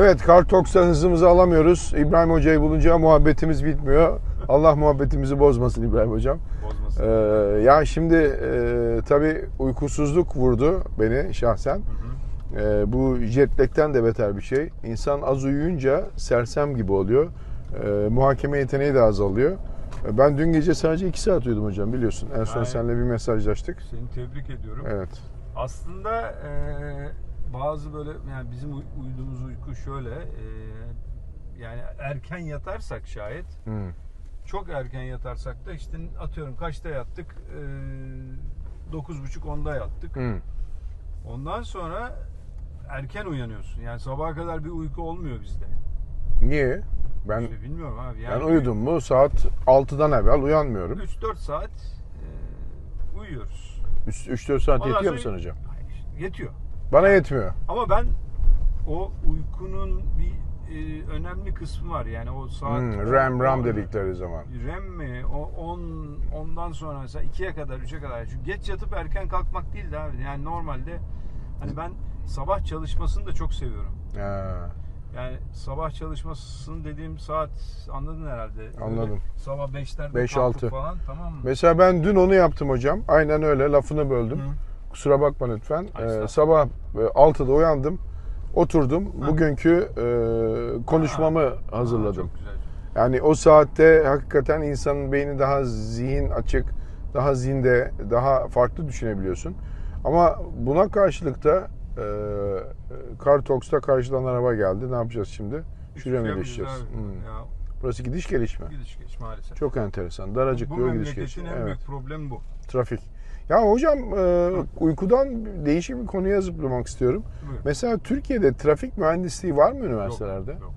Evet Kartoks'ta hızımızı alamıyoruz. İbrahim Hoca'yı bulunca muhabbetimiz bitmiyor. Allah muhabbetimizi bozmasın İbrahim Hocam. Bozmasın. Ee, ya şimdi e, tabii uykusuzluk vurdu beni şahsen. Ee, bu jet lag'ten de beter bir şey. İnsan az uyuyunca sersem gibi oluyor. Ee, muhakeme yeteneği de azalıyor. Ee, Ben dün gece sadece 2 saat uyudum hocam biliyorsun. En son Aynen. seninle bir mesajlaştık. Seni tebrik ediyorum. Evet. Aslında e, bazı böyle yani bizim uy- uyuduğumuz uyku şöyle e, yani erken yatarsak şayet Hmm. çok erken yatarsak da işte atıyorum kaçta yattık? E, 9.30-10'da yattık. Hmm. Ondan sonra erken uyanıyorsun. Yani sabaha kadar bir uyku olmuyor bizde. Niye? Ben İşte bilmiyorum abi. ben Yani uyudum mu saat 6'dan evvel uyanmıyorum. 3-4 saat e, uyuyoruz. 3-4 saat Ondan yetiyor mu sonra- sana hocam? Hayır, Yetiyor. Bana yetmiyor. Ama ben o uykunun bir e, önemli kısmı var. Yani o saat Hmm, RAM RAM dedikleri zaman. RAM mi? O 10 ondan sonra mesela 2'ye kadar 3'e kadar. Çünkü geç yatıp erken kalkmak değil de abi. Yani normalde hani ben sabah çalışmasını da çok seviyorum. Ha, Yani sabah çalışmasını dediğim saat anladın herhalde. Anladım. sabah 5'lerde Beş, kalkıp altı. falan tamam mı? Mesela ben dün onu yaptım hocam. Aynen öyle lafını böldüm. Hı. Kusura bakma lütfen. Ee, sabah e, 6'da uyandım. Oturdum. Hı. Bugünkü e, konuşmamı Aa, hazırladım. çok güzel. Yani o saatte hakikaten insanın beyni daha zihin açık, daha zinde, daha farklı düşünebiliyorsun. Ama buna karşılık da e, Kartoks'ta karşıdan araba geldi. Ne yapacağız şimdi? Şuraya mı Şuraya geçeceğiz? Hmm. Ya, Burası gidiş geliş mi? gidiş geç maalesef. Çok enteresan. Daracık bu yol gidiş geliş. memleketin en Evet. büyük problemi bu. Trafik. Ya hocam e, uykudan değişik bir konuya zıplamak istiyorum. Buyur. Mesela Türkiye'de trafik mühendisliği var mı üniversitelerde? Yok, yok.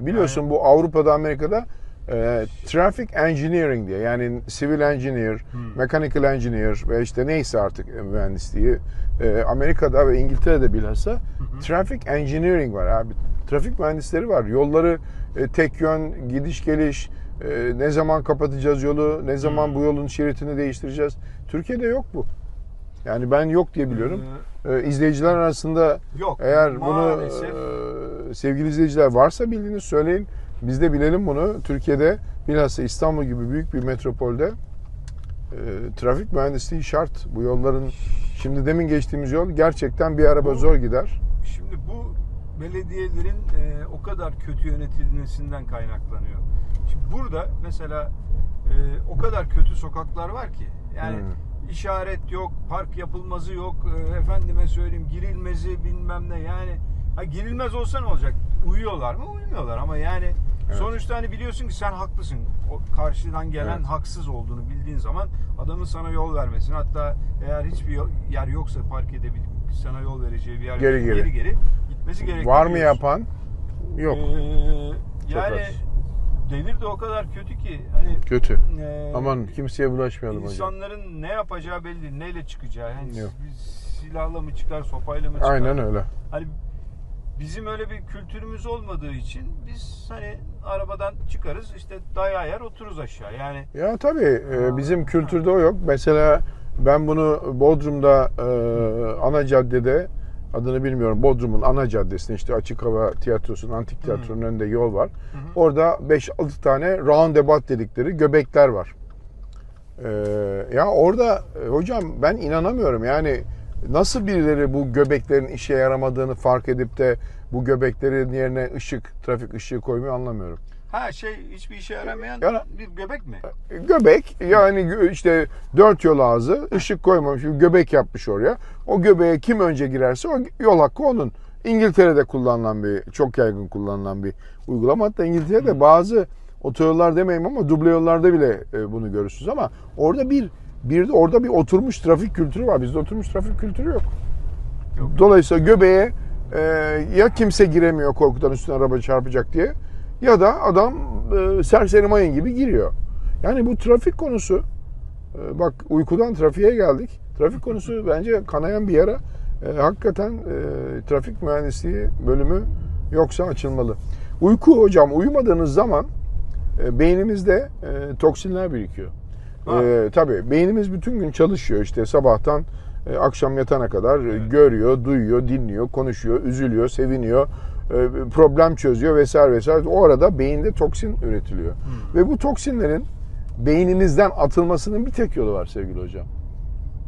Biliyorsun Yani- bu Avrupa'da, Amerika'da e, traffic engineering diye yani civil engineer, Hmm. mechanical engineer ve işte neyse artık mühendisliği e, Amerika'da ve İngiltere'de bilhassa traffic engineering var abi. Trafik mühendisleri var. Yolları e, tek yön, gidiş geliş, e, ne zaman kapatacağız yolu, ne zaman Hmm. bu yolun şeritini değiştireceğiz. Türkiye'de yok bu. Yani ben yok diye biliyorum. E, izleyiciler arasında Ee, yok. eğer maalesef. bunu e, sevgili izleyiciler varsa bildiğiniz söyleyin. Biz de bilelim bunu. Türkiye'de bilhassa İstanbul gibi büyük bir metropolde e, trafik mühendisliği şart. Bu yolların şimdi demin geçtiğimiz yol gerçekten bir araba Bu- zor gider. Şimdi bu belediyelerin e, o kadar kötü yönetilmesinden kaynaklanıyor. Şimdi burada mesela e, o kadar kötü sokaklar var ki yani Hmm. işaret yok, park yapılmazı yok, e, efendime söyleyeyim girilmezi bilmem ne yani ha, girilmez olsa ne olacak? Uyuyorlar mı? Uyumuyorlar ama yani Evet. sonuçta hani biliyorsun ki sen haklısın. O karşıdan gelen Evet. haksız olduğunu bildiğin zaman adamın sana yol vermesini hatta eğer hiçbir yer yoksa park edebilip sana yol vereceği bir yer Geri yoksa geri. geri, geri gitmesi gerekiyor. Var mı yapan? Yok. Ee, yani. Devir de o kadar kötü ki hani Kötü. e, Aman kimseye bulaşmayalım hocam. insanların ne yapacağı belli değil, neyle çıkacağı. Yani Yok. biz silahla mı çıkar, sopayla mı çıkar? Aynen öyle. Hani bizim öyle bir kültürümüz olmadığı için biz hani arabadan çıkarız işte dayağı yer otururuz aşağı. Yani Ya tabii e, bizim kültürde o yok. Mesela ben bunu Bodrum'da e, ana caddede adını bilmiyorum Bodrum'un ana caddesinde işte açık hava tiyatrosunun antik tiyatronun önünde yol var. Orada 5-6 tane roundabout dedikleri göbekler var. E, ya orada e, hocam ben inanamıyorum yani nasıl birileri bu göbeklerin işe yaramadığını fark edip de bu göbeklerin yerine ışık, trafik ışığı koymuyor anlamıyorum. Ha şey hiçbir işe yaramayan Yani- bir göbek mi? Göbek yani işte dört yol ağzı ışık koymamış bir göbek yapmış oraya. O göbeğe kim önce girerse o yol hakkı onun. İngiltere'de kullanılan bir çok yaygın kullanılan bir uygulama. Hatta İngiltere'de bazı otoyollar demeyeyim ama duble yollarda bile e, bunu görürsünüz ama orada bir bir de orada bir oturmuş trafik kültürü var. Bizde oturmuş trafik kültürü yok. Yok. Dolayısıyla göbeğe e, ya kimse giremiyor korkudan üstüne araba çarpacak diye ya da adam e, serseri mayın gibi giriyor. Yani bu trafik konusu e, bak uykudan trafiğe geldik. Trafik konusu bence kanayan bir yara. E, hakikaten e, trafik mühendisliği bölümü yoksa açılmalı. Uyku hocam uyumadığınız zaman e, beynimizde e, toksinler birikiyor. Ha. E, tabii beynimiz bütün gün çalışıyor işte sabahtan e, akşam yatana kadar e, görüyor, duyuyor, dinliyor, konuşuyor, üzülüyor, seviniyor. E, problem çözüyor vesaire vesaire. O arada beyinde toksin üretiliyor. Ve bu toksinlerin beyninizden atılmasının bir tek yolu var sevgili hocam.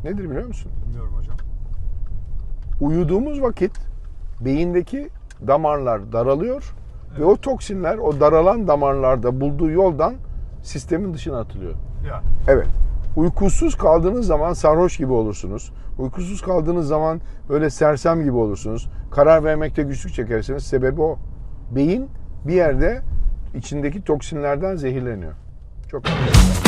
Nedir biliyor musun? Bilmiyorum hocam. Uyuduğumuz vakit beyindeki damarlar daralıyor ve o toksinler o daralan damarlarda bulduğu yoldan sistemin dışına atılıyor. Ya. Evet. Uykusuz kaldığınız zaman sarhoş gibi olursunuz. Uykusuz kaldığınız zaman böyle sersem gibi olursunuz. Karar vermekte güçlük çekersiniz. Sebebi o. Beyin bir yerde içindeki toksinlerden zehirleniyor. Çok önemli.